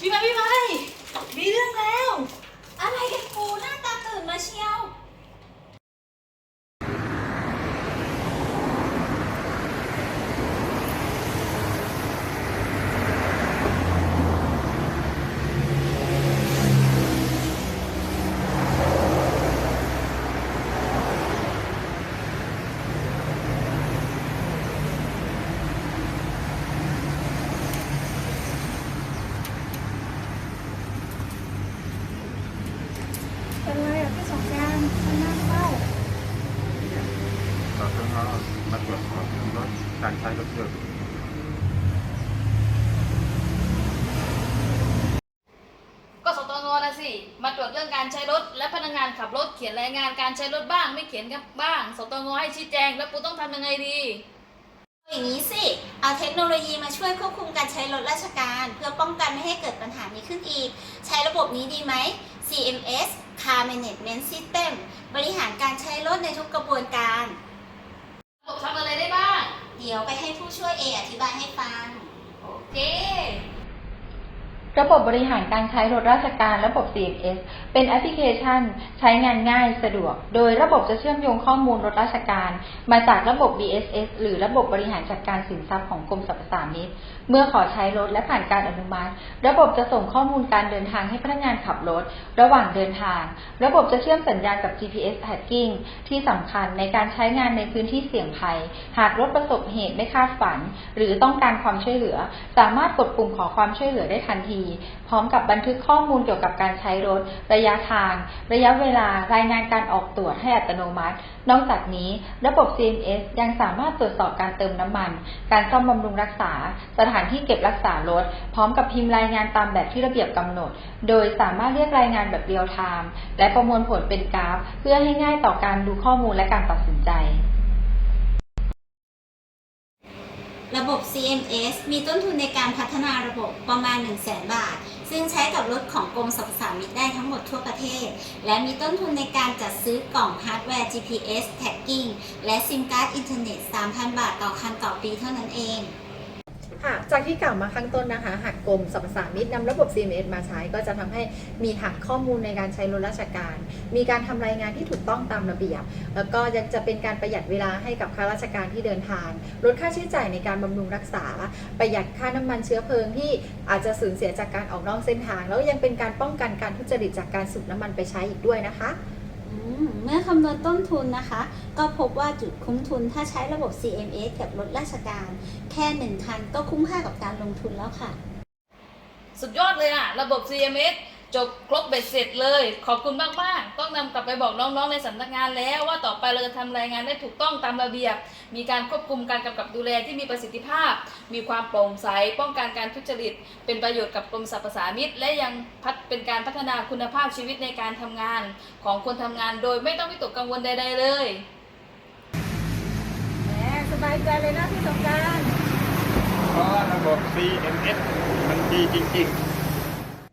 พี่มาพี่มามีเรื่องแล้ว อะไรกันครูหน้าตาตื่นมาเชียว เป็นไรอะพี่สงกรารมันน่าเศร้าเราต้องเอามาตรวจสอบรถการใช้รถยนต์ก็สตงนะสิ มาตรวจเรื่องการใช้รถ และพนักงานขับรถเขียนรายงานการใช้รถบ้าง ไม่เขียนกับบ้าง สตงให้ชี้แจง แล้วปูต้องทำยังไงดี อย่างนี้สิ เอาเทคโนโลยีมาช่วยควบคุมการใช้รถราชการ เพื่อป้องกันไม่ให้เกิดปัญหานี้ขึ้นอีก ใช้ระบบนี้ดีไหม CMS Car Management System บริหารการใช้รถในทุกกระบวนการ ระบบทำอะไรได้บ้าง เดี๋ยวไปให้ผู้ช่วยเออธิบายให้ฟัง โอเค ระบบบริหารการใช้รถราชการระบบ CMS เป็นแอปพลิเคชันใช้งานง่ายสะดวก โดยระบบจะเชื่อมโยงข้อมูลรถราชการ มาจากระบบ BSS หรือระบบบริหารจัดการสินทรัพย์ของกรมสรรพสามิตเมื่อขอใช้รถและผ่านการอนุมัติ ระบบจะส่งข้อมูลการเดินทางให้พนักงานขับรถ ระหว่างเดินทาง ระบบจะเชื่อมสัญญาณกับ GPS tracking ที่สำคัญในการใช้งานในพื้นที่เสี่ยงภัย หากรถประสบเหตุไม่คาดฝัน หรือต้องการความช่วยเหลือ สามารถกดปุ่มขอความช่วยเหลือได้ทันทีพร้อมกับบันทึกข้อมูลเกี่ยวกับการใช้รถ ระยะทาง ระยะเวลารายงานการออกตรวจให้อัตโนมัติ นอกจากนี้ ระบบ CMS ยังสามารถตรวจสอบการเติมน้ำมัน การซ่อมบำรุงรักษา สถานที่เก็บรักษารถ พร้อมกับพิมพ์รายงานตามแบบที่ระเบียบกำหนด โดยสามารถเรียกรายงานแบบเรียลไทม์และประมวลผลเป็นกราฟ เพื่อให้ง่ายต่อการดูข้อมูลและการตัดสินใจ ระบบ CMS มีต้นทุนในการพัฒนาระบบประมาณ 1 0 0 0 0 0 บาท ซึ่งใช้กับรถของกรมสรรพสามิตได้ทั้งหมดทั่วประเทศ และมีต้นทุนในการจัดซื้อกล่องฮาร์ดแวร์ GPS tagging และซิมการ์ดอินเทอร์เน็ต 3,000 บาทต่อคันต่อปีเท่านั้นเอง ค่ะจากที่กล่าวมาข้างต้นนะคะ หากกรมสรรพสามิตนำระบบ CMS มาใช้ ก็จะทำให้มีฐานข้อมูลในการใช้รถราชการ มีการทำรายงานที่ถูกต้องตามระเบียบ แล้วก็ยังจะเป็นการประหยัดเวลาให้กับข้าราชการที่เดินทาง ลดค่าใช้จ่ายในการบำรุงรักษา ประหยัดค่าน้ำมันเชื้อเพลิงที่อาจจะสูญเสียจากการออกนอกเส้นทาง แล้วยังเป็นการป้องกันการทุจริตจากการสูบน้ำมันไปใช้อีกด้วยนะคะ มเมื่อคำนวณต้นทุนนะคะ ก็พบว่าจุดคุ้มทุนถ้าใช้ระบบ CMS กับรถราชการ แค่หนึ่งคันก็คุ้มค่ากับการลงทุนแล้วค่ะ สุดยอดเลยอะระบบ CMS จบครบเบ็ดเสร็จเลย ขอบคุณมากๆ ต้องนำกลับไปบอกน้องๆในสำนักงานแล้ว ว่าต่อไปเราจะทำรายงานได้ถูกต้องตามระเบียบ มีการควบคุมการกำกับดูแลที่มีประสิทธิภาพ มีความโปร่งใส ป้องกันการทุจริต เป็นประโยชน์กับกรมสรรพสามิตและยังพัฒเป็นการพัฒนาคุณภาพชีวิตในการทำงานของคนทำงานโดยไม่ต้องวิตกกังวลใด ๆ เลยแหมสบายใจเลยนะพี่สงกรารเพราะระบบ CMS มันดีจริง ๆ